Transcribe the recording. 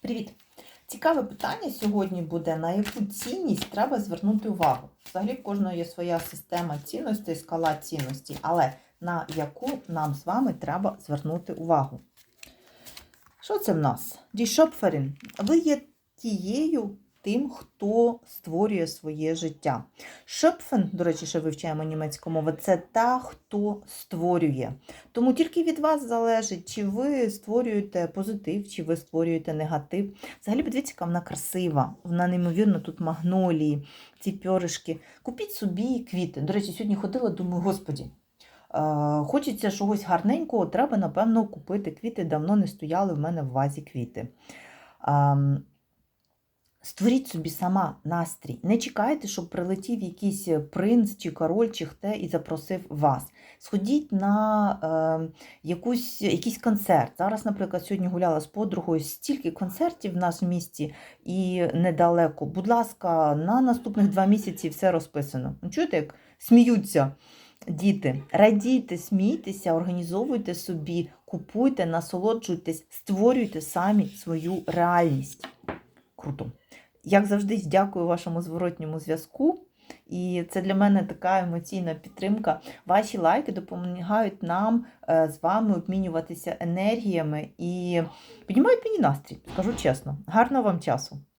Привіт! Цікаве питання сьогодні буде, на яку цінність треба звернути увагу. Взагалі, в кожного є своя система цінностей, скала цінностей, але на яку нам з вами треба звернути увагу. Що це в нас? Дішопферін. Ви є тією тим, хто створює своє життя. Шопфен, до речі, ще вивчаємо німецьку мову, це та, хто створює. Тому тільки від вас залежить, чи ви створюєте позитив, чи ви створюєте негатив. Взагалі, подивіться, яка вона красива. Вона неймовірно тут магнолії, ці пьоришки. Купіть собі квіти. До речі, сьогодні ходила, думаю, господі. е, Хочеться чогось гарненького, треба, напевно, купити квіти. Давно не стояли в мене в вазі квіти. Створіть собі сама настрій. Не чекайте, щоб прилетів якийсь принц чи король, чи хто і запросив вас. Сходіть на е, якусь, якийсь концерт. Зараз, наприклад, сьогодні гуляла з подругою, стільки концертів в нас в місті і недалеко. Будь ласка, на наступних два місяці все розписано. Ну, Чуєте, як сміються діти? Радійте, смійтеся, організовуйте собі, купуйте, насолоджуйтесь, створюйте самі свою реальність. Круто. Як завжди, дякую вашому зворотньому зв'язку. І це для мене така емоційна підтримка. Ваші лайки допомагають нам е, з вами обмінюватися енергіями і піднімають мені настрій, скажу чесно. Гарного вам часу!